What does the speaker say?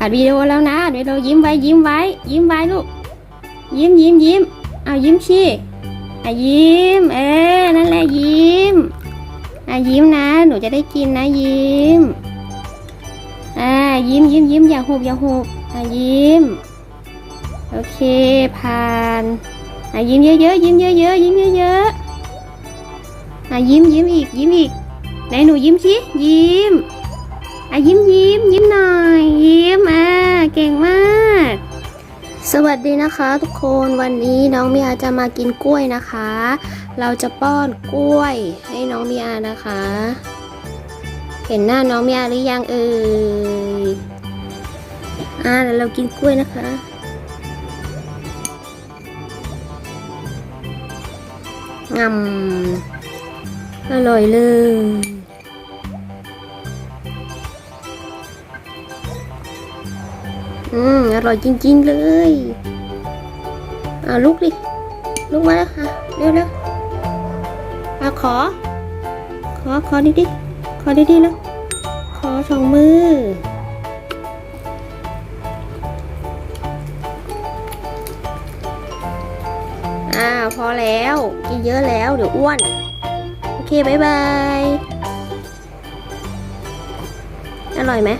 อัดวิดีโอแล้วนะอัดวิดีโอยิ้มไว้ยิ้มไว้ ยิ้มไว้ลูก ยิ้มยิ้มยิ้มเอายิ้มชี้อะยิ้ม เออนั่นแหละยิ้มอะยิ้มนะ หนูจะได้กินนะยิ้มอ่ายิ้มยิ้มยิ้มอย่าหุบอย่าหุบอะยิ้ม โอเคผ่านอะยิ้มเยอะๆยิ้มเยอะๆยิ้มเยอะๆอะยิ้มยิ้มอีกยิ้มอีกไหนหนูยิ้มสิยิ้ม เก่งมาก สวัสดีนะคะทุกคนวันนี้น้องเมียจะมากินกล้วยนะคะ เราจะป้อนกล้วยให้น้องเมียนะคะ เห็นหน้าน้องเมียหรือยังเอ่ยอ่าเดี๋ยวเรากินกล้วยนะคะงำอร่อยเลย อืมอร่อยจริง ๆ เลยอ่าลุกดิลุกมาแล้วค่ะเร็วๆอะขอ ขอขอดิดิขอดิดิแล้วขอสองมืออ่าพอแล้วกินเยอะแล้วเดี๋ยวอ้วน โอเคบายบาย อร่อยไหม